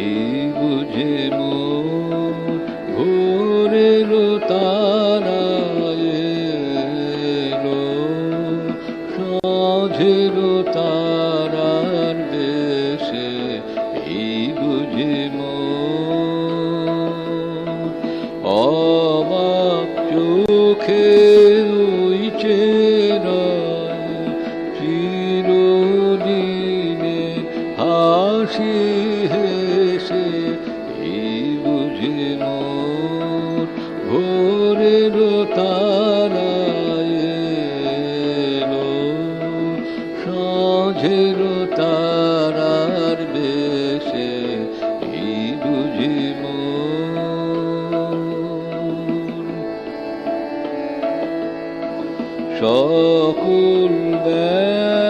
এই বুঝে ভোরের তারা এলো। সাঁঝের তারার দেশে এই বুঝে অবাক চোখে রইছে চিরদিনে হাসি হে সকল বেলা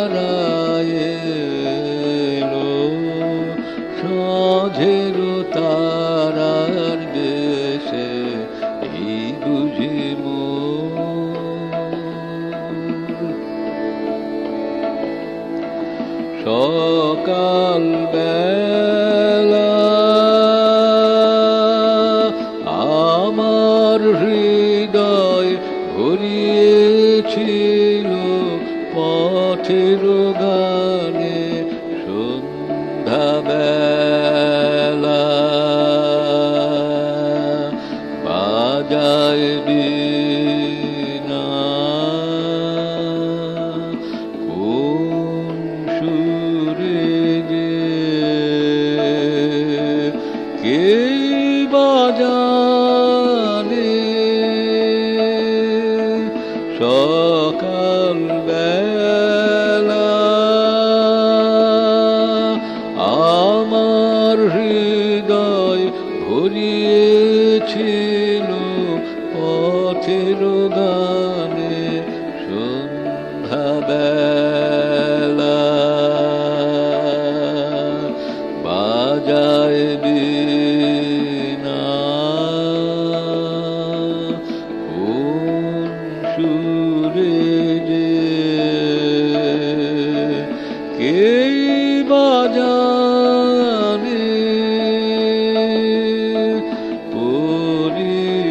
তারায় সাঁঝের তারার সকাল বেলা পথের গানে সন্ধ্যা বেলা বাজায় বীণা। কোন সুরে কে পথের গানে সন্ধ্যা বেলা বাজায় বীণা কোন সুরে যে কে বাজানে পরিচয়ের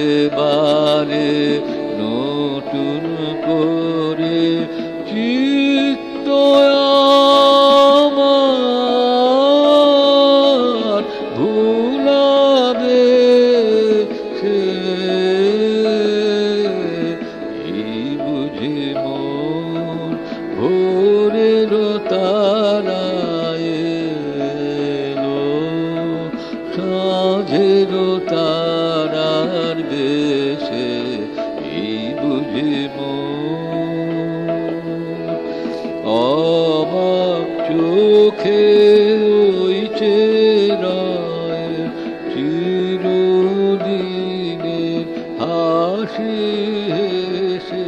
বারে নতুন করে চিত্ত আমার ভুলাবে সে এই বুঝে মন ভোরের চোখে ওই চেরায় চিরদিনের হাসি হেসে